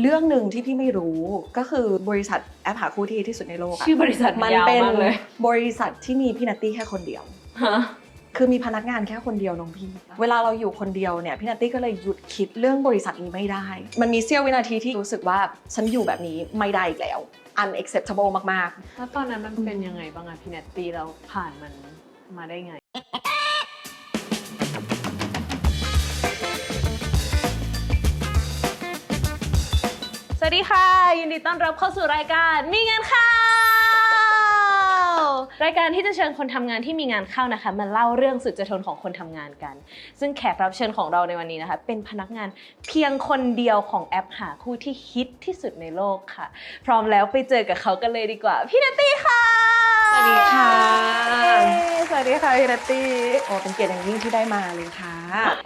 เรื่องหนึ่งที่พี่ไม่รู้ก็คือบริษัทแอปหาคู่ที่ดีที่สุดในโลกอะชื่อบริษัทมันยาวเป็นมากเลยบริษัทที่มีพี่นัตตี้แค่คนเดียว ฮะคือมีพนักงานแค่คนเดียวน้องพี่ เวลาเราอยู่คนเดียวเนี่ยพี่นัตตี้ก็เลยหยุดคิดเรื่องบริษัทนี้ไม่ได้ มันมีเสี้ยววินาทีที่รู้สึกว่าฉันอยู่แบบนี้ไม่ได้อีกแล้ว unacceptable มากแล้วตอนนั้นมันเป็นยังไงบ้างอะพี่แนตตี้เราผ่านมันมาได้ไง ดีค่ะ ยินดีต้อนรับเข้าสู่รายการมีงานเข้ารายการที่จะเชิญคนทำงานที่มีงานเข้านะคะมาเล่าเรื่องสุดจะทนของคนทำงานกัน ซึ่งแขกรับเชิญของเราในวันนี้นะคะ เป็นพนักงานเพียงคนเดียวของแอปหาคู่ที่ฮิตที่สุดในโลกค่ะ พร้อมแล้วไปเจอกับเขากันเลยดีกว่า พี่นัตตี้ค่ะ วัสดีค่ะเย้สวัสดีค่ะพี่นัตตี้ๆโอ้เป็นเกียรติอย่างยิ่งที่ได้มาเลยค่ะ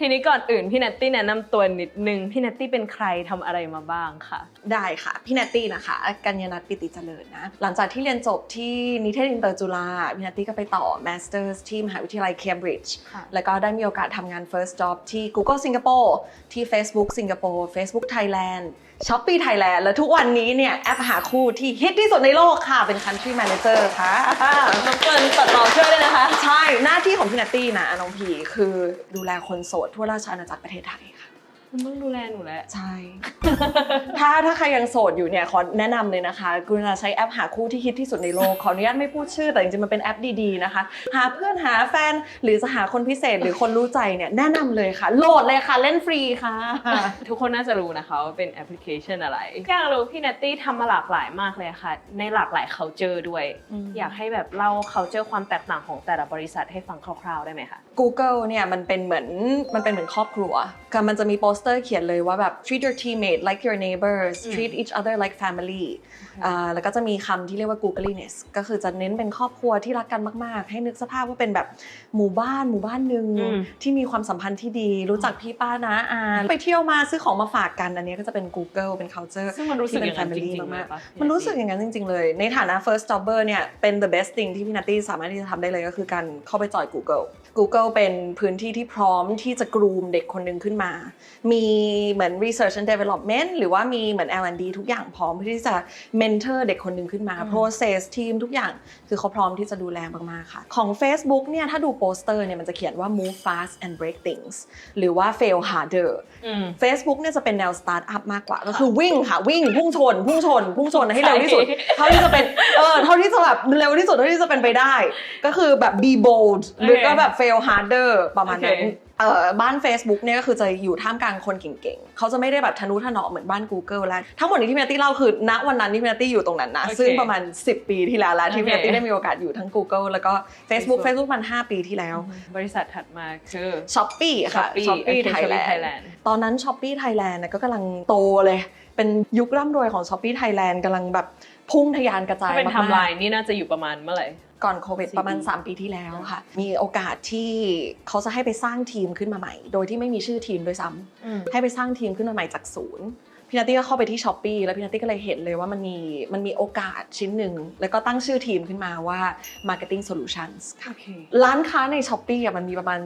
ทีนี้ก่อนอื่นพี่นัตตี้แนะนำตัวนิดนึง พี่นัตตี้เป็นใครทำอะไรมาบ้างค่ะ ได้ค่ะ พี่นัตตี้นะคะ กัญญนัทปิติเจริญนะ หลังจากที่เรียนจบที่นิเทศอินเตอร์จุฬา พี่นัตตี้ก็ไปต่อ Masters ที่มหาวิทยาลัย Cambridge ค่ะแล้วก็ได้มีโอกาสทำงาน first job ที่ Google Singapore ที่ Facebook Singapore Facebook Thailand Shopee Thailand และทุกวันนี้เนี่ยแอปหาคู่ที่ฮิตที่สุดในโลกค่ะเป็น Country Manager ค่ะน้องเกินตัดต่อช่วยด้วยนะคะ ใช่หน้าที่ของพี่นัตตี้นะน้องพีคือดูแลคนโสดทั่วราชอาณาจักรประเทศไทยค่ะ มันต้องดูแลหนูแหละ ใช่ ถ้าถ้าใครยังโสดอยู่เนี่ยขอแนะนำเลยนะคะกรุณาใช้แอปหาคู่ที่ฮิตที่สุดในโลก ขออนุญาตไม่พูดชื่อแต่จริงๆมันเป็นแอปดีๆนะคะ หาเพื่อนหาแฟนหรือจะหาคนพิเศษหรือคนรู้ใจเนี่ยแนะนำเลยค่ะ โหลดเลยค่ะเล่นฟรีค่ะ ทุกคนน่าจะรู้นะคะว่าเป็นแอปพลิเคชันอะไรอยากรู้พี่นัตตี้ทำมาหลากหลายมากเลยค่ะ ในหลากหลาย culture ด้วย อืม อยากให้แบบเล่า culture ความแตกต่างของแต่ละบริษัทให้ฟังคร่าวๆได้ไหมคะ Google เนี่ยมันเป็นเหมือนมันเป็นเหมือนครอบครัวก็มันจะมีโปสเตอร์เขียนเลยว่าแบบ treat your teammate like your neighbors อืม treat each other like family อ่าแล้วก็จะมีคำที่เรียกว่า googliness ก็คือจะเน้นเป็นครอบครัวที่รักกันมาก ๆ ให้นึกสภาพว่าเป็นแบบหมู่บ้านหมู่บ้านหนึ่งอืมที่มีความสัมพันธ์ที่ดี รู้จักพี่ป้านะอาไปเที่ยวมาซื้อของมาฝากกันอันนี้ก็จะเป็น Google เป็น culture ซึ่งมันรู้สึกที่อเป็นย่างนั้นจ family ริงๆเลยมากปะๆมันรู้สึกอย่างนั้นจริง ๆ เลย ในฐานะ first jobber เนี่ยเป็น the best thing ที่พี่นัตตี้สามารถที่จะทำได้เลยก็คือการเข้าไปจอย Google Google เป็นพื้นที่ที่พร้อมที่จะกรูมเด็กคนหนึ่งขึ้นมามีเหมือน research and development หรือว่ามีเหมือน L&D ทุกอย่างพร้อมเพื่อที่จะ mentor เด็กคนหนึ่งขึ้นมาอืม process ทีมทุกอย่างคือเขาพร้อมที่จะดูแลมากๆค่ะ ของ Facebook เนี่ยถ้าดูโปสเตอร์เนี่ยมันจะเขียนว่า move fast and break things หรือว่า fail harder อืม Facebook เนี่ยจะเป็นแนวสตาร์ทอัพมากกว่า ก็คือวิ่งค่ะวิ่งพุ่งชน พุ่งชน พุ่งชนให้เร็วที่สุดใช่เท่าที่จะเป็นเออเท่าที่จะแบบเร็วที่สุดเท่าที่จะเป็นไปได้ ก็คือแบบ be bold หรือก็แบบ fail harder ประมาณนั้นโอเคเออ บ้าน Facebook เนี่ยก็คือจะอยู่ท่ามกลางคนเก่งๆ เขาจะไม่ได้แบบทะนุถนอมเหมือนบ้าน Google แล้ว ทั้งหมดนี้ที่พี่นัตตี้เล่าคือณวันนั้นที่พี่นัตตี้อยู่ตรงนั้นนะโอเคซึ่งประมาณ 10 ปีที่แล้วแล้วที่พี่นัตตี้โอเคได้มีโอกาสอยู่ทั้ง Google แล้วก็ Facebook Facebook Facebook มัน 5 ปีที่แล้ว บริษัทถัดมาคือ Shopee ค่ะ Shopee Shopee โอเค Thailand Shopee Thailand ตอนนั้น Shopee Thailand นะก็กำลังโตเลย เป็นยุคร่ำรวยของ Shopee Thailand กำลังแบบพุ่งทะยานกระจายถ้าเป็นไทมากม์ไลน์นี่น่าจะอยู่ประมาณเมื่อไหร่ๆ ก่อนโควิดสี่ประมาณปี3ปีที่แล้วค่ะ มีโอกาสที่เขาจะให้ไปสร้างทีมขึ้นมาใหม่ โดยที่ไม่มีชื่อทีมด้วยซ้ำให้ไปสร้างทีมขึ้นมาใหม่จากศูนย์พี่นัตตี้ก็เข้าไปที่ช้อปปีแล้วพี่นัตตี้ก็เลยเห็นเลยว่ามันมีมันมีโอกาสชิ้นหนึ่ง แล้วก็ตั้งชื่อทีมขึ้นมาว่า Marketing Solutions ค่ะโอเคร้านค้าในช้อปปีอะมันมีประมาณ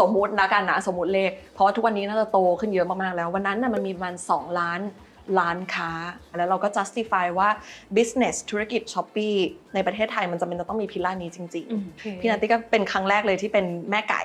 สมมตินะกันนะสมมติเลข เพราะว่าทุกวันนี้น่าจะโตขึ้นเยอะมากๆแล้ว วันนั้นน่ะมันมีประมาณ 2 ล้าน ร้านค้า แล้วเราก็ justify ว่า business ธุรกิจช้อปปีในประเทศไทยมันจำเป็นจะต้องมีพิลล่านี้จริงอืมๆพี่นัตตี้ก็เป็นครั้งแรกเลยที่เป็นแม่ไก่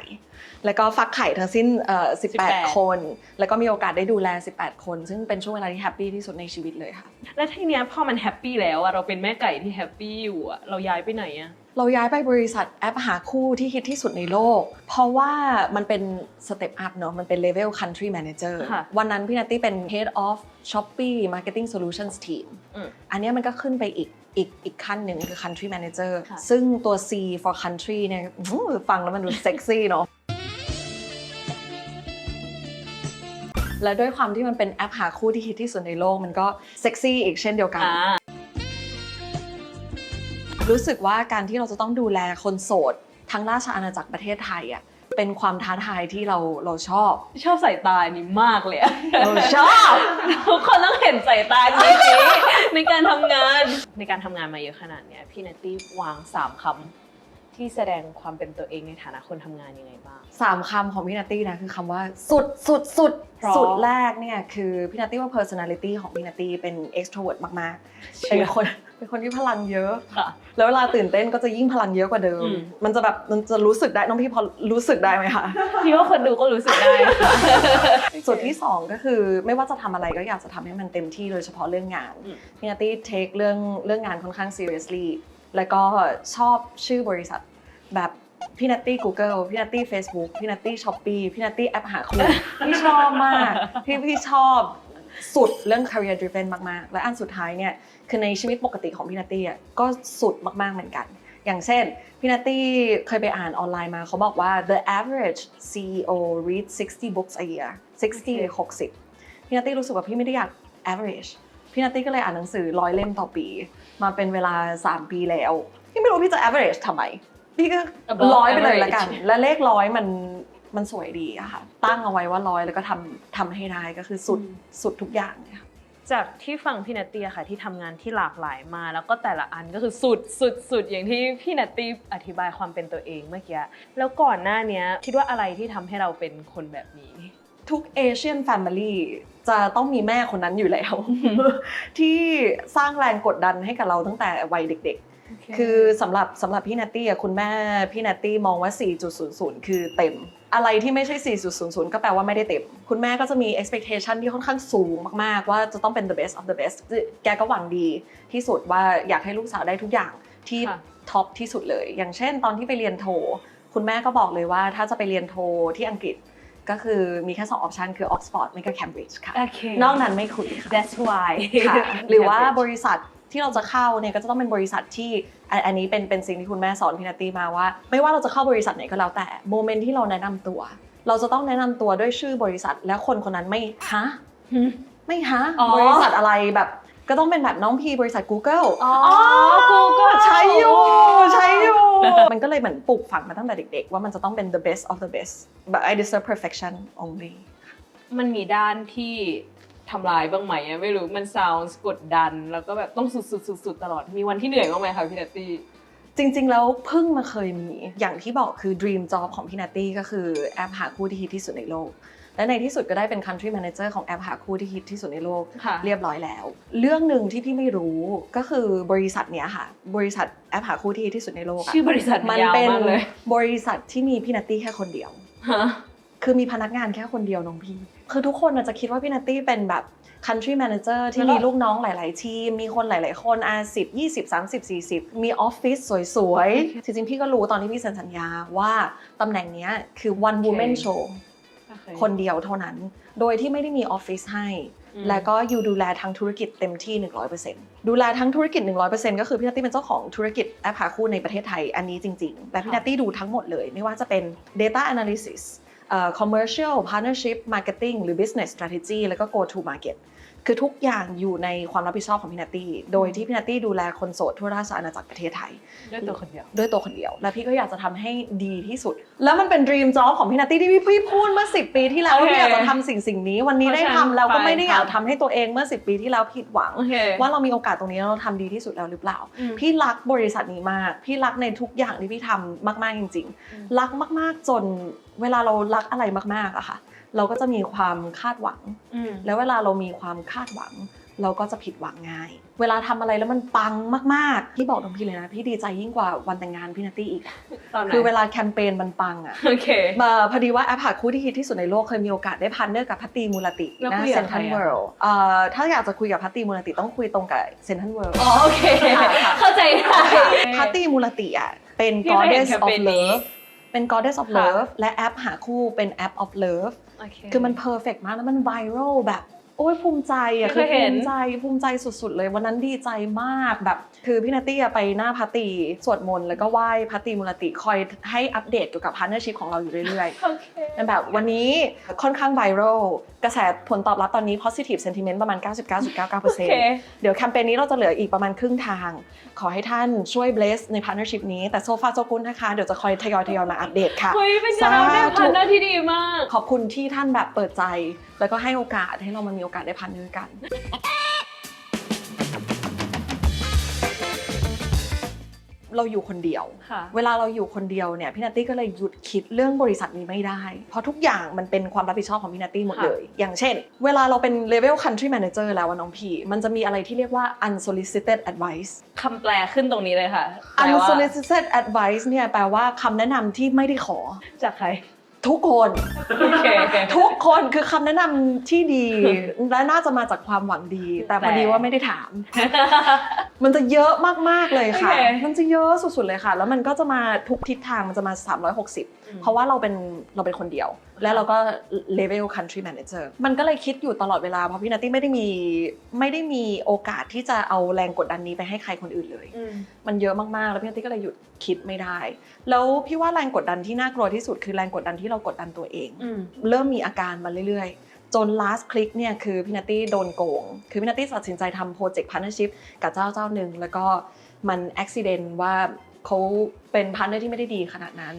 แล้วก็ฟักไข่ทั้งสิ้นเอ่อ18 18 คน แล้วก็มีโอกาสได้ดูแล 18 คน ซึ่งเป็นช่วงเวลาที่แฮปปี้ที่สุดในชีวิตเลยค่ะ แล้วทีเนี้ยพอมันแฮปปี้แล้วอะเราเป็นแม่ไก่ที่แฮปปี้อยู่อะเราย้ายไปไหนอะ เราย้ายไปบริษัทแอปหาคู่ที่ฮิตที่สุดในโลก เพราะว่ามันเป็นสเต็ปอัพเนาะมันเป็นเลเวล country manager ค่ะวันนั้นพี่นัตตี้เป็น head of Shopee marketing solutions team อืมอันเนี้ยมันก็ขึ้นไปอีกอีกอีกขั้นหนึ่งคือ country manager ค่ะซึ่งตัว C for country เนี่ยอื้อฟังแล้วมันดูเซ็กซี่เนาะและด้วยความที่มันเป็นแอปหาคู่ที่ฮิตที่สุดในโลกมันก็เซ็กซี่อีกเช่นเดียวกันอ่า รู้สึกว่าการที่เราจะต้องดูแลคนโสด ทั้งราชอาณาจักรประเทศไทยอะเป็นความท้าทายที่เราเราชอบ ชอบสายตานี้มากเลยอะเราชอบทุกคนต้องเห็นสายตานี้ในการทำงานในการทำงานมาเยอะขนาดเนี้ยพี่นัตตี้วางสามคที่แสดงความเป็นตัวเองในฐานะคนทำงานยังไงบ้างสามคำของพี่นัตตี้นะคือคำว่าสุดสุดสุดเพราะสุดแรกเนี่ยคือพี่นัตตี้ว่า personality ของพี่นัตตี้เป็น extrovert มากๆเป็นคน เป็นคนที่พลังเยอะค่ะ แล้วเวลาตื่นเต้นก็จะยิ่งพลังเยอะกว่าเดิมอืมมันจะแบบมันจะรู้สึกได้น้องพี่พอรู้สึกได้ไหมคะพี่ว่าคนดูก็รู้สึกได้ค่ะส่วนที่สองก็คือไม่ว่าจะทำอะไรก็อยากจะทำให้มันเต็มที่โดยเฉพาะเรื่องงานอืมพี่นัตตี้เทคเรื่องเรื่องงานค่อนข้าง seriously แล้วก็ชอบชื่อบริษัทแบบพี่นัตตี้ Google พี่นัตตี้ Facebook พี่นัตตี้ Shopee พี่นัตตี้แอปหาคู่พี่ชอบมาก พี่พี่ชอบสุดเรื่อง career driven มาก ๆ และอันสุดท้ายเนี่ย คือในชีวิตปกติของพี่นัตตี้อะก็สุดมากๆเหมือนกัน อย่างเช่นพี่นัตตี้เคยไปอ่านออนไลน์มาเขาบอกว่า the average CEO reads 60 books a year 60หรือ60พี่นัตตี้รู้สึกว่าพี่ไม่ได้อยาก average พี่นัตตี้ก็เลยอ่านหนังสือร้อยเล่มต่อปี มาเป็นเวลา 3 ปีแล้ว พี่ไม่รู้พี่จะ average ทำไม พี่ก็ Above ร้อยไปเลยละกัน average และเลขร้อยมันมันสวยดีอะค่ะ ตั้งเอาไว้ว่าร้อยแล้วก็ทำทำให้ได้ก็คือสุดอืมสุดทุกอย่างเนี่ยค่ะ จากที่ฟังพี่นัตตี้อะค่ะที่ทำงานที่หลากหลายมา แล้วก็แต่ละอันก็คือสุดสุดสุดอย่างที่พี่นัตตี้อธิบายความเป็นตัวเองเมื่อกี้แล้วก่อนหน้าเนี้ยคิดว่าอะไรที่ทำให้เราเป็นคนแบบนี้ทุกเอเชียนแฟมิลี่จะต้องมีแม่คนนั้นอยู่แล้ว ที่สร้างแรงกดดันให้กับเราตั้งแต่วัยเด็กๆ คือสำหรับสำหรับพี่นัตตี้อะคุณแม่พี่นัตตี้มองว่า 4.00 คือเต็ม อะไรที่ไม่ใช่ 4.00 ก็แปลว่าไม่ได้เต็ม คุณแม่ก็จะมี expectation ที่ค่อนข้างสูงมาก ๆ ว่าจะต้องเป็น the best of the best แกก็หวังดีที่สุดว่าอยากให้ลูกสาวได้ทุกอย่างที่ค่ะท็อปที่สุดเลย อย่างเช่น ตอนที่ไปเรียนโท คุณแม่ก็บอกเลยว่าถ้าจะไปเรียนโทที่อังกฤษก็คือมีแค่สองออปชันคือ Oxford ไม่ก็ Cambridge ค่ะโอเคนอกนั้นไม่คุยค่ะ that's why ค่ะหรือว่าบริษัท ที่เราจะเข้าเนี่ยก็จะต้องเป็นบริษัทที่อันอันนี้เป็นเป็นสิ่งที่คุณแม่สอนพี่นาตี้มาว่า ไม่ว่าเราจะเข้าบริษัทไหนก็แล้วแต่โมเมนต์ที่เราแนะนำตัว เราจะต้องแนะนำตัวด้วยชื่อบริษัท แล้วคนคนนั้นไม่ฮะไม่ฮะอ๋อบริษัทอะไรแบบก็ต้องเป็นแบบน้องพีบริษัท Google อ๋อ Google ใช้อยู่ใช้อยู่ มันก็เลยเหมือนปลูกฝังมาตั้งแต่เด็กๆ ว่ามันจะต้องเป็น the best of the best but I deserve perfection only มันมีด้านที่ ทำลายบ้างไหมอะไม่รู้มัน sounds กดดัน แล้วก็แบบต้องสุดๆๆๆตลอดมีวันที่เหนื่อยบ้างไหมคะพี่นัตตี้จริงๆ แล้วเพิ่งมาเคยมีอย่างที่บอกคือ dream job ของพี่นัตตี้ก็คือแอปหาคู่ที่ฮิตที่สุดในโลก และในที่สุดก็ได้เป็น country manager ของแอปหาคู่ที่ฮิตที่สุดในโลกค่ะเรียบร้อยแล้ว เรื่องหนึ่งที่พี่ไม่รู้ก็คือบริษัทเนี้ยค่ะ บริษัทแอปหาคู่ที่ฮิตที่สุดในโลกอะชื่อบริษัทมันยาวเป็นมากเลยบริษัทที่มีพี่นัตตี้แค่คนเดียวฮะ คือมีพนักงานแค่คนเดียวน้องพี่ คือทุกคนอาจจะคิดว่าพี่นัตตี้เป็นแบบ country manager ที่แล้วก็มีลูกน้องหลาย ๆ ทีม มีคนหลาย ๆ คนอาสิบยี่สิบสามสิบสี่สิบมีออฟฟิศสวย ๆ จริง ๆ พี่ก็รู้ตอนที่พี่เซ็นสัญญาว่าตำแหน่งเนี้ยคือ one woman show คนเดียวเท่านั้น โดยที่ไม่ได้มีออฟฟิศให้อืมแล้วก็อยู่ดูแลทั้งธุรกิจเต็มที่ 100%ดูแลทั้งธุรกิจ 100%ก็คือพี่นัตตี้เป็นเจ้าของธุรกิจแอปหาคู่ในประเทศไทยอันนี้จริง ๆและพี่นัตตี้ดูทั้งหมดเลย ไม่ว่าจะเป็น data analysis เอ่อ commercial partnership marketing หรือ business strategy แล้วก็ go to market คือทุกอย่างอยู่ในความรับผิดชอบของพี่นัตตี้ โดยที่พี่นัตตี้ดูแลคนโสดทั่วราชอาณาจักรประเทศไทย ด้วยตัวคนเดียว ด้วยตัวคนเดียว และพี่ก็อยากจะทำให้ดีที่สุด แล้วมันเป็น dream job ของพี่นัตตี้ที่พี่พี่พูดเมื่อ 10 ปีที่แล้วว่าโอเคพี่อยากจะทำสิ่งสิ่งนี้ วันนี้ได้เพราะฉะนั้นทำแล้วก็ไม่ได้ไปอยากครับทำให้ตัวเองเมื่อ 10 ปีที่แล้วผิดหวังโอเคว่าเรามีโอกาสตรงนี้แล้วเราทำดีที่สุดแล้วหรือเปล่าอืมพี่รักบริษัทนี้มาก พี่รักในทุกอย่างที่พี่ทำมาก ๆจริงอืมๆรักมาก ๆ จนเวลาเรารักอะไรมากๆอะค่ะ เราก็จะมีความคาดหวังอืมแล้วเวลาเรามีความคาดหวัง เราก็จะผิดหวังง่าย เวลาทำอะไรแล้วมันปังมากๆพี่บอกตรงพี่เลยนะ พี่ดีใจยิ่งกว่าวันแต่งงานพี่นัตตี้อีกตอนไหนคือเวลาแคมเปญมันปังอะโอเคมาพอดีว่าแอปหาคู่ที่ฮิตที่สุดในโลกเคยมีโอกาสได้พันเนอร์กับพัตตีมูลติแล้วนะคุยเซกับนใครทันอะเวิลด์ถ้าอยากจะคุยกับพัตตีมูลติต้องคุยตรงกับเซนทันเวิลด์อ๋อโอเคค่ะค่ะเข้าใจได้พัตตีมูลติอะเป็นพี่เคยเห็น goddess แคม of เปญนี้ love เป็น goddess of ค่ะ love และแอปหาคู่เป็นแอป of love คือมันเพอร์เฟกมากแล้วมันไวรัลแบบ โอ้ยภูมิใจอะไม่คืเคอยเห็ภูนมิใจภูมิใจสุดๆเลยวันนั้นดีใจมากแบบ คือพี่นาตี้อะไปหน้าพัตตีสวดมนต์แล้วก็ไหว้พัตตีมูลติคอยให้อัปเดตเกี่ยวกับ partnership ของเราอยู่เรื่อยๆโอเคเป็นแบบวันนี้ค่อนข้างไวรัลกระแสผลตอบรับตอนนี้ positive sentiment ประมาณ 99.99%เดี๋ยวแคมเปญนี้เราจะเหลืออีกประมาณครึ่งทาง ขอให้ท่านช่วย bless ใน partnership นี้แต่โซฟาโซกุนนะคะ เดี๋ยวจะคอยทยอยทยอยมาอัปเดตค่ะเฮ้ยเป็นการอัปเดตพันหน้าที่ดีมาก ขอบคุณที่ท่านแบบเปิดใจ แล้วก็ให้โอกาสให้เรามันมีโอกาสได้พันเนอร์กันวเราอยู่คนเดียว ค่ะ เวลาเราอยู่คนเดียวเนี่ยพี่นัตตี้ก็เลยหยุดคิดเรื่องบริษัทนี้ไม่ได้ เพราะทุกอย่างมันเป็นความรับผิดชอบของพี่นัตตี้หมดค่ะเลย อย่างเช่น เวลาเราเป็น level country manager แล้วอะน้องพีมันจะมีอะไรที่เรียกว่า unsolicited advice คำแปลขึ้นตรงนี้เลยค่ะแปลว่า unsolicited advice เนี่ยแปลว่าคำแนะนำที่ไม่ได้ขอ จากใคร ทุกคนโอเคโอเค ทุกคนคือคำแนะนำที่ดี และน่าจะมาจากความหวังดี แต่พอดีแต่ว่าไม่ได้ถาม มันจะเยอะมากๆเลยค่ะ โอเคมันจะเยอะสุดๆเลยค่ะ แล้วมันก็จะมาทุกทิศทางมันจะมา 360 เพราะว่าเราเป็นเราเป็นคนเดียวและเราก็ level country manager มันก็เลยคิดอยู่ตลอดเวลา เพราะพี่นัตตี้ไม่ได้มีไม่ได้มีโอกาสที่จะเอาแรงกดดันนี้ไปให้ใครคนอื่นเลยอืมมันเยอะมากๆ แล้วพี่นัตตี้ก็เลยหยุดคิดไม่ได้ แล้วพี่ว่าแรงกดดันที่น่ากลัวที่สุดคือแรงกดดันที่เรากดดันตัวเองอืมเริ่มมีอาการมาเรื่อยๆ จน last click เนี่ยคือพี่นัตตี้โดนโกง คือพี่นัตตี้ตัดสินใจทำโปรเจกต์ partnership กับเจ้าเจ้าหนึ่งแล้วก็มัน accident ว่า เขาเป็นพาร์ทเนอร์ที่ไม่ได้ดีขนาดนั้น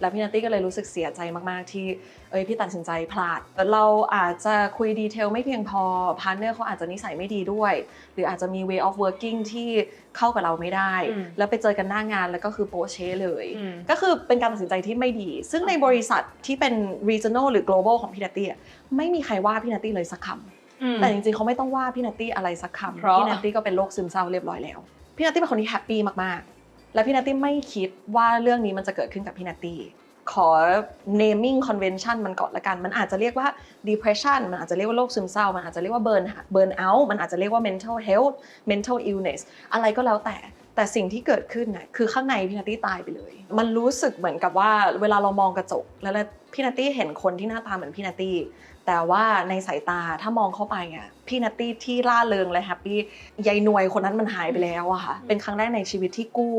แล้วพี่นัตตี้ก็เลยรู้สึกเสียใจมากๆ ที่เอ้ยพี่ตัดสินใจพลาด เราอาจจะคุยดีเทลไม่เพียงพอพาร์ทเนอร์เขาอาจจะนิสัยไม่ดีด้วย หรืออาจจะมี way of working ที่เข้ากับเราไม่ได้อืมแล้วไปเจอกันหน้างานแล้วก็คือโปเชเลยอืมก็คือเป็นการตัดสินใจที่ไม่ดี ซึ่งในบริษัทที่เป็น regional หรือ global ของพี่นัตตี้อะไม่มีใครว่าพี่นัตตี้เลยสักคำแต่จริงๆเขาไม่ต้องว่าพี่นัตตี้อะไรสักคำเพราะพี่นัตตี้ก็เป็นโรคซึมเศร้าเรียบร้อยแล้วพี่นัตตี้เป็นคนที่แฮปปี้มากๆ และพี่นัตตี้ไม่คิดว่าเรื่องนี้มันจะเกิดขึ้นกับพี่นัตตี้ขอ naming convention มันก่อนละกัน มันอาจจะเรียกว่า depression มันอาจจะเรียกว่าโรคซึมเศร้า มันอาจจะเรียกว่า burn burn out มันอาจจะเรียกว่า mental health mental illness อะไรก็แล้วแต่ แต่สิ่งที่เกิดขึ้นน่ะคือข้างในพี่นัตตี้ตายไปเลย มันรู้สึกเหมือนกับว่าเวลาเรามองกระจก แล้วพี่นัตตี้เห็นคนที่หน้าตาเหมือนพี่นัตตี้ แต่ว่าในสายตาถ้ามองเข้าไปอะพี่นัตตี้ที่ล่าเริงและแฮปปี้ยายหนวยคนนั้นมันหายไปแล้วอะค่ะ เป็นครั้งแรกในชีวิตที่กู้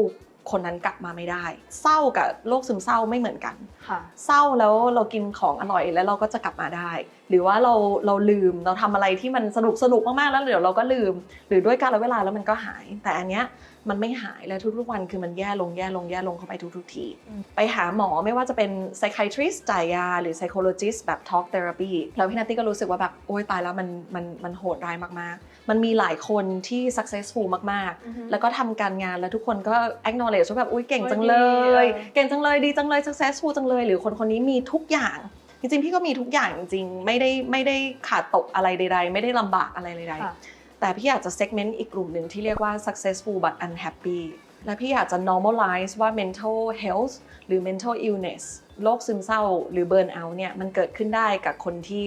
คนนั้นกลับมาไม่ได้ เศร้ากับโรคซึมเศร้าไม่เหมือนกันค่ะเศร้าแล้วเรากินของอร่อยแล้วเราก็จะกลับมาได้ หรือว่าเราเราลืมเราทำอะไรที่มันสนุกสนุกมากๆแล้วเดี๋ยวเราก็ลืม หรือด้วยการละเวลาแล้วมันก็หาย แต่อันเนี้ยมันไม่หายแล้วทุกๆวันคือมันแย่ลงแย่ลงแย่ลงเข้าไปทุกๆทีอืมไปหาหมอไม่ว่าจะเป็น psychiatrist จ่ายยา หรือ psychologist แบบ talk therapy แล้วพี่นัตตี้ก็รู้สึกว่าแบบ โอ๊ยตายแล้วมันมันมันโหดร้ายมากๆ มันมีหลายคนที่ successful มากๆ แล้วก็ทำการงานแล้วทุกคนก็ acknowledge ว่าแบบอุ้ยเก่งจังเลโอ้ยยดีเออเก่งจังเลยดีจังเลย successful จังเลย หรือคนคนนี้มีทุกอย่างจริงๆพี่ก็มีทุกอย่างจริงๆไม่ได้ไม่ได้ขาดตกอะไรใด ๆ ไม่ได้ลำบากอะไรใดค่ะๆแต่พี่อยากจะ segment อีกกลุ่มหนึ่งที่เรียกว่า successful but unhappy และพี่อยากจะ normalize ว่า mental health หรือ mental illness โรคซึมเศร้าหรือ burn out เนี่ยมันเกิดขึ้นได้กับคนที่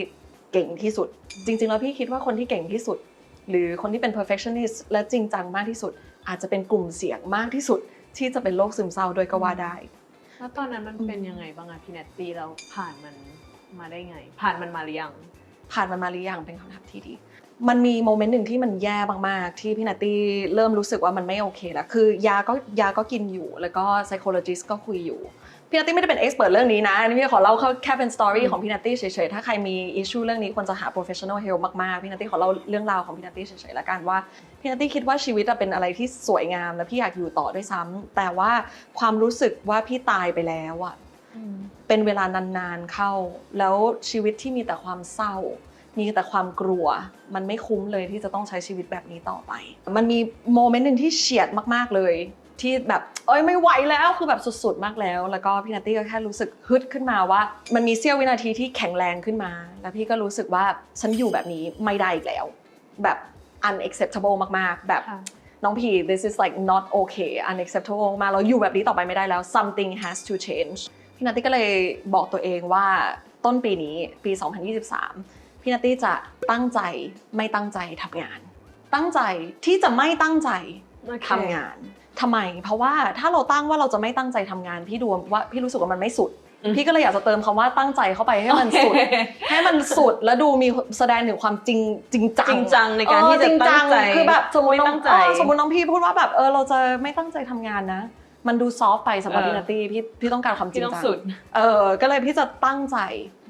เก่งที่สุด จริงๆแล้วพี่คิดว่าคนที่เก่งที่สุด หรือคนที่เป็น perfectionist และจริงจังมากที่สุด อาจจะเป็นกลุ่มเสี่ยงมากที่สุด ที่จะเป็นโรคซึมเศร้าด้วยก็ว่าได้ แล้วตอนนั้นมันเป็นยังไงบ้างอะพี่แนตตี้เราผ่านมันมาได้ไง ผ่านมันมาหรือยังผ่านมันมาหรือยังเป็นคำถามที่ดีมันมีโมเมนต์หนึ่งที่มันแย่มากๆ ที่พี่นัตตี้เริ่มรู้สึกว่ามันไม่โอเคแล้วคือยาก็ยาก็กินอยู่ แล้วก็ psychologist ก็คุยอยู่ พี่นัตตี้ไม่ได้เป็น expert เรื่องนี้นะอันนี้พี่ขอเล่าแค่เป็น story อืมของพี่นัตตี้เฉยๆถ้าใครมี issue เรื่องนี้ควรจะหา professional help มากๆพี่นัตตี้ขอเล่าเรื่องราวของพี่นัตตี้เฉยๆแล้วกันว่าพี่นัตตี้คิดว่าชีวิตอะเป็นอะไรที่สวยงาม และพี่อยากอยู่ต่อด้วยซ้ำแต่ว่าความรู้สึกว่าพี่ตายไปแล้วอะเป็นเวลานานๆเข้า แล้วชีวิตที่มีแต่ความเศร้ามีแต่ความกลัวมันไม่คุ้มเลยที่จะต้องใช้ชีวิตแบบนี้ต่อไป มันมีโมเมนต์หนึ่งที่เฉียดมากๆเลย ที่แบบเอ้ยไม่ไหวแล้วคือแบบสุดๆมากแล้ว แล้วก็พี่นัตตี้ก็แค่รู้สึกฮึดขึ้นมาว่า มันมีเสี้ยววินาทีที่แข็งแรงขึ้นมา แล้วพี่ก็รู้สึกว่าฉันอยู่แบบนี้ไม่ได้อีกแล้ว แบบ unacceptable มากๆ แบบค่ะน้องพี this is like not okay unacceptable มากเราอยู่แบบนี้ต่อไปไม่ได้แล้ว something has to change พี่นัตตี้ก็เลยบอกตัวเองว่าต้นปีนี้ปี 2023 พี่นัตตี้จะตั้งใจไม่ตั้งใจทำงาน ตั้งใจที่จะไม่ตั้งใจทำงาน ทำไม เพราะว่าถ้าเราตั้งว่าเราจะไม่ตั้งใจทำงานพี่ดูว่าพี่รู้สึกว่ามันไม่สุดอืมพี่ก็เลยอยากจะเติมคำว่าตั้งใจเข้าไปให้มันสุด ให้มันสุดแล้วดูมีแสดงถึงความจริงจริงจังจริงจังในการที่จะเออริตั้งใจคือแบบสมมติไม่น้ตั้องงใจเออสมมติน้องพี่พูดว่าแบบเออเราจะไม่ตั้งใจทำงานนะ มันดูซอฟต์ไปสำหรับเออพี่นัตตี้พี่พี่ต้องการความจริที่งต้องจังสุดเออก็เลยพี่จะตั้งใจ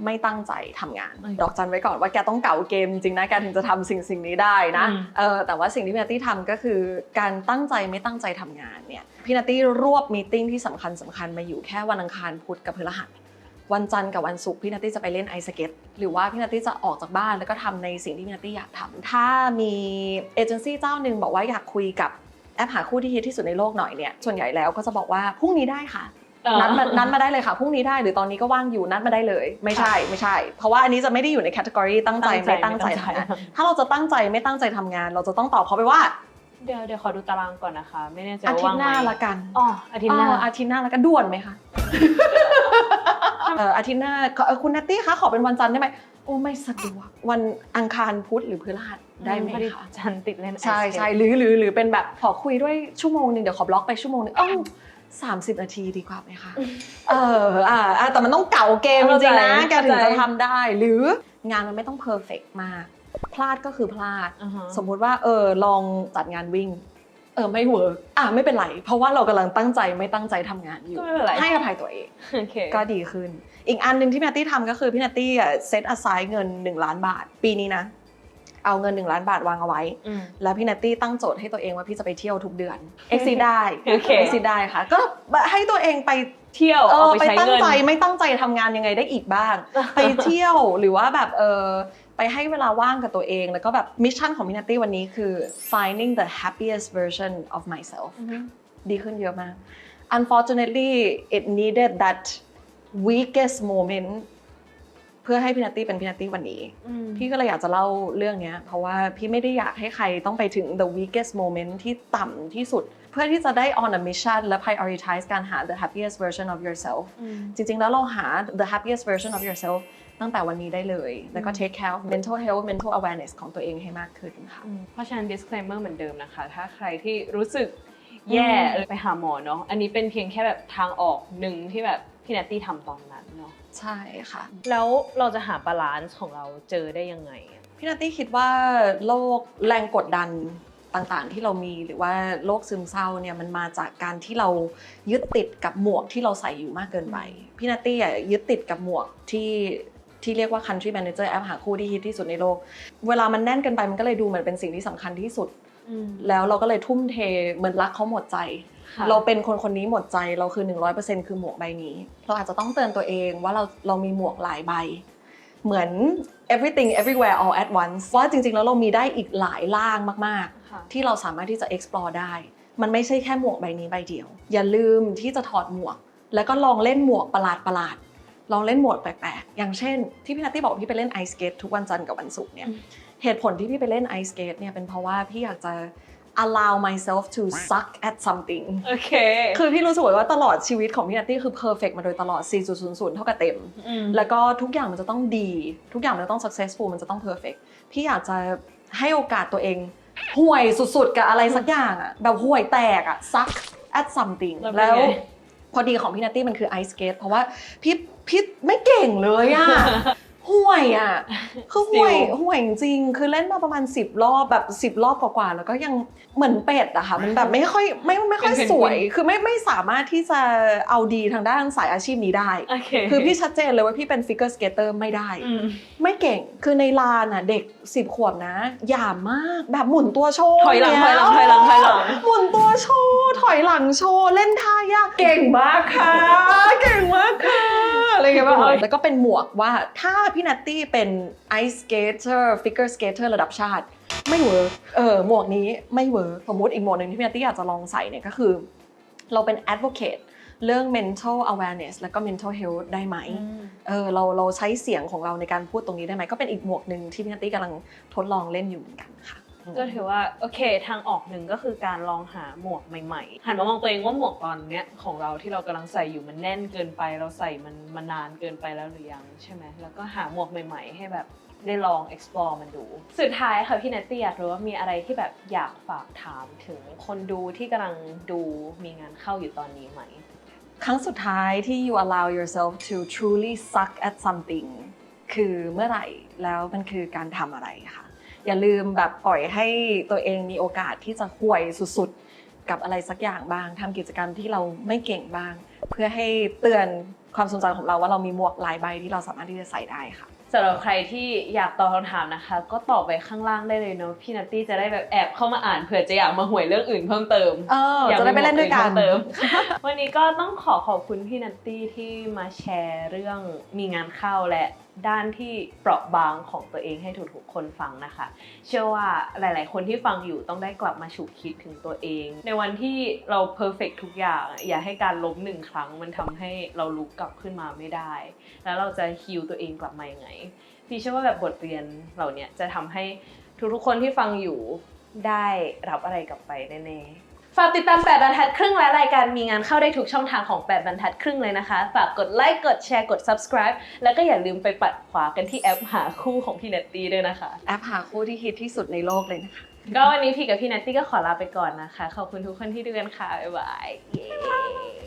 ไม่ตั้งใจทำงาน ดอกจันไว้ก่อนว่าแกต้องเก่าเกมจริงนะแกถึงจะทำสิ่งสิ่งนี้ได้นะอืมเออแต่ว่าสิ่งที่พี่นัตตี้ทำก็คือ การตั้งใจไม่ตั้งใจทำงานเนี่ยพี่นัตตี้รวบมีติ้งที่สำคัญสำคัญมาอยู่แค่วันอังคารพุธกับพฤหัสวันจันทร์กับวันศุกร์พี่นัตตี้จะไปเล่นไอสเก็ตหรือว่าพี่นัตตี้จะออกจากบ้านแล้วก็ทำในสิ่งที่พี่นัตตี้อยากทำถ้ามีเอเจนซี่เจ้าหนึ่งบอกว่าอยากคุยกับ แอปหาคู่ที่ฮิตที่สุดในโลกหน่อยเนี่ยส่วนใหญ่แล้วก็จะบอกว่าพรุ่งนี้ได้ค่ะนัดมานัดมาได้เลยค่ะพรุ่งนี้ได้หรือตอนนี้ก็ว่างอยู่นัดมาได้เลย ไม่ใช่ไม่ใช่ เพราะว่าอันนี้จะไม่ได้อยู่ในแคตตากรีตั้งใจไม่ตั้งใจทำงานถ้าเราจะตั้งใจไม่ตั้งใจทำงาน เราจะต้องตอบเขาไปว่าเดี๋ยวเดี๋ยวขอดูตารางก่อนนะคะ ไม่แน่ใจอาว่าทิตว่างย์หไหมน้าละกันอ๋ออาทิตย์หน้าเอออาทิตย์หน้าแล้วกันด่วนไหมคะเอออาทิตย์หน้าขอเออคุณนัตตี้คะขอเป็นวันจันทร์ได้ไหมโอ้ไม่สะดวกวันอังคารพุธหรือพฤหัส ได้ไหมพอดีคะจันติดเล่นใช่ Ice Skate ใช่หรือหรือหรือเป็นแบบขอคุยด้วยชั่วโมงหนึ่งเดี๋ยวขอบล็อกไปชั่วโมงหนึ่งอ้าวสามสิบนาทีดีกว่าไหมคะเอออ่าอ่าแต่มันต้องเก่าเกมจริงๆนะแกถึงจะทำได้ หรืองานมันไม่ต้องเพอร์เฟกมาก พลาดก็คือพลาดอ่าฮะสมมุติว่าเออลองจัดงานวิ่งเออไม่เวิร์กอะไม่เป็นไร เพราะว่าเรากำลังตั้งใจไม่ตั้งใจทำงานอยู่ก็ไม่เป็นไรให้อภัยตัวเองโอเคก็ดีขึ้น อีกอันหนึ่งที่พี่นัตตี้ทำก็คือพี่นัตตี้เซตอ s ไซ g n เงิน 1 ล้านบาท ปีนี้นะ เอาเงิน1ล้านบาทวางเอาไว้อืมแล้วพี่นัตตี้ตั้งโจทย์ให้ตัวเองว่าพี่จะไปเที่ยวทุกเดือนเอ็กซิได้โอเคเอ็กซิได้ค่ะ ก็ให้ตัวเองไปเที่ยวเอเอาอไปไปใช้ตั้งเงินใจไม่ตั้งใจทำงานยังไงได้อีกบ้าง ไปเที่ยวหรือว่าแบบเออไปให้เวลาว่างกับตัวเองแล้วก็แบบมิชชั่นของพี่นัตตี้วันนี้คือ finding the happiest version of myself ดีขึ้นเยอะมาก unfortunately it needed that weakest moment เพื่อให้พี่นัตตี้เป็นพี่นัตตี้วันนี้อืมพี่ก็เลยอยากจะเล่าเรื่องเนี้ยเพราะว่าพี่ไม่ได้อยากให้ใครต้องไปถึง the weakest moment ที่ต่ำที่สุด เพื่อที่จะได้ on a mission และ prioritize การหา the happiest version of yourself อืมจริง ๆ แล้วเราหา the happiest version of yourself ตั้งแต่วันนี้ได้เลย แล้วก็ take care of mental health mental awareness ของตัวเองให้มากขึ้นค่ะเพราะฉะนั้น disclaimer เหมือนเดิมนะคะ ถ้าใครที่รู้สึกแย่อืมเออไปหาหมอเนาะอันนี้เป็นเพียงแค่แบบทางออกหนึ่งที่แบบพี่แนตตี้ทำตอนนั้นเนาะ ใช่ค่ะ แล้วเราจะหาบาลานซ์ของเราเจอได้ยังไงอะพี่นัตตี้คิดว่าโรคแรงกดดันต่างๆ ที่เรามีหรือว่าโรคซึมเศร้าเนี่ยมันมาจากการที่เรายึดติดกับหมวกที่เราใส่อยู่มากเกินไปพี่นัตตี้อะยึดติดกับหมวกที่ที่เรียกว่า country manager แอปหาคู่ที่ฮิตที่สุดในโลก เวลามันแน่นเกินไปมันก็เลยดูเหมือนเป็นสิ่งที่สำคัญที่สุดแล้วเราก็เลยทุ่มเทเหมือนรักเขาหมดใจค่ะ เราเป็นคนคนนี้หมดใจเราคือ 100%คือหมวกใบนี้ เราอาจจะต้องเตือนตัวเองว่าเราเรามีหมวกหลายใบ เหมือน everything everywhere all at once ว่าจริงๆ แล้วเรามีได้อีกหลายล่างมากค่ะๆที่เราสามารถที่จะ explore ได้ มันไม่ใช่แค่หมวกใบนี้ใบเดียว อย่าลืมที่จะถอดหมวก แล้วก็ลองเล่นหมวกประหลาดประหลาดๆลองเล่นหมวกแปลกๆ อย่างเช่น ที่พี่นัตตี้บอกพี่ไปเล่นไอสเกตทุกวันจันทร์กับวันศุกร์เนี่ยอืมเหตุผลที่พี่ไปเล่นไอสเกตเนี่ยเป็นเพราะว่าพี่อยากจะ allow myself to suck at something โอเค คือพี่รู้สึกว่าตลอดชีวิตของพี่นัตตี้คือ perfect มาโดยตลอด 4.00 เท่ากับเต็มมแล้วก็ทุกอย่างมันจะต้องดี ทุกอย่างมันจะต้อง successful มันจะต้อง perfect พี่อยากจะให้โอกาสตัวเองห่วยสุดๆ กับอะไรสักอย่างอะแบบห่วยแตกอะ suck at something แล้วเป็นแล้วไงพอดีของพี่นัตตี้มันคือ ice skate เพราะว่าพี่พี่ไม่เก่งเลยอะ ห่วยอะคือห่วย Still ห่วยจริงๆคือเล่นมาประมาณ 10 รอบแบบ 10 รอบกว่าๆแล้วก็ยังเหมือนเป็ดอะค่ะ มันแบบไม่ค่อยไม่ไม่ค่อยเป็นสวยเพนกวินคือไม่ไม่สามารถที่จะเอาดีทางด้านสายอาชีพนี้ได้โอเคคือพี่ชัดเจนเลยว่าพี่เป็นฟิกเกอร์สเกตเตอร์ไม่ได้อืมไม่เก่ง คือในลานอะเด็กสิบขวบนะ หยามมากแบบหมุนตัวโชว์ถอยหลังเนี่ถอยหลังถอยหลังถอยหลังหมุนตัวโชว์ถอยหลังโชว์เล่นท่ายากเก่งมากค่ะ เก่งมากค่ะ อะไรอย่างเงี้ยแบบแล้วก็เป็นหมวกว่าถ้าพี่นัตตี้เป็นไอสเกตเตอร์ฟิกเกอร์สเกตเตอร์ระดับชาติ ไม่เวิร์กเออหมวกนี้ไม่เวิร์กสมมติอีกหมวกหนึ่งที่พี่นัตตี้อยากจะลองใส่เนี่ยก็คือ เราเป็น advocate เรื่อง mental awareness แล้วก็ mental health ได้ไหม เออ เราเราใช้เสียงของเราในการพูดตรงนี้ได้ไหม ก็เป็นอีกหมวกหนึ่งที่พี่นัตตี้กำลังทดลองเล่นอยู่เหมือนกันค่ะ ก็ถือว่าโอเคทางออกหนึ่งก็คือการลองหาหมวกใหม่ๆหันมามองตัวเองว่าหมวกตอนเนี้ยของเราที่เรากำลังใส่อยู่มันแน่นเกินไป เราใส่มันมานานเกินไปแล้วหรือยังใช่ไหมแล้วก็หาหมวกใหม่ ๆ ให้แบบได้ลอง explore มันดู สุดท้ายค่ะพี่นัตตี้อยากรู้ว่ามีอะไรที่แบบอยากฝากถามถึงคนดูที่กำลังดูมีงานเข้าอยู่ตอนนี้ไหม ครั้งสุดท้ายที่ you allow yourself to truly suck at something คือเมื่อไหร่แล้วมันคือการทำอะไรค่ะ อย่าลืมแบบปล่อยให้ตัวเองมีโอกาสที่จะห่วยสุดๆ กับอะไรสักอย่างบ้างทำกิจกรรมที่เราไม่เก่งบ้าง เพื่อให้เตือนความทรงจำของเราว่าเรามีหมวกหลายใบที่เราสามารถที่จะใส่ได้ค่ะสำหรับใครที่อยากตอบคำถามนะคะ ก็ตอบไปข้างล่างได้เลยเนาะพี่นัตตี้จะได้แบบแอบเข้ามาอ่านเผื่อจะอยากมาหวยเรื่องอื่นเพิ่มเติมเออจะได้ไปเล่นด้วยกันเติม วันนี้ก็ต้องขอขอบคุณพี่นัตตี้ที่มาแชร์เรื่องมีงานเข้าและ ด้านที่เปราะบางของตัวเองให้ทุกๆคนฟังนะคะ เชื่อว่าหลาย ๆ คนที่ฟังอยู่ต้องได้กลับมาฉุกคิดถึงตัวเอง ในวันที่เราเพอร์เฟกทุกอย่าง อย่าให้การล้มหนึ่งครั้งมันทำให้เราลุกกลับขึ้นมาไม่ได้ แล้วเราจะฮิลตัวเองกลับมายังไงพี่เชื่อว่าแบบบทเรียนเหล่าเนี้ยจะทำให้ทุกๆคนที่ฟังอยู่ได้รับอะไรกลับไปแน่ๆ ฝากติดตาม 8 บรรทัดครึ่งและรายการมีงานเข้าได้ทุกช่องทางของ 8 บรรทัดครึ่งเลยนะคะ ฝากกดไลค์กดแชร์กด subscribe แล้วก็อย่าลืมไปปัดขวากันที่แอปหาคู่ของพี่เนตตี้ด้วยนะคะ แอปหาคู่ที่ฮิตที่สุดในโลกเลยนะคะ ก็วันนี้พี่กับพี่เนตตี้ก็ขอลาไปก่อนนะคะ ขอบคุณทุกคนที่ดูกันค่ะ บ๊ายบายเย้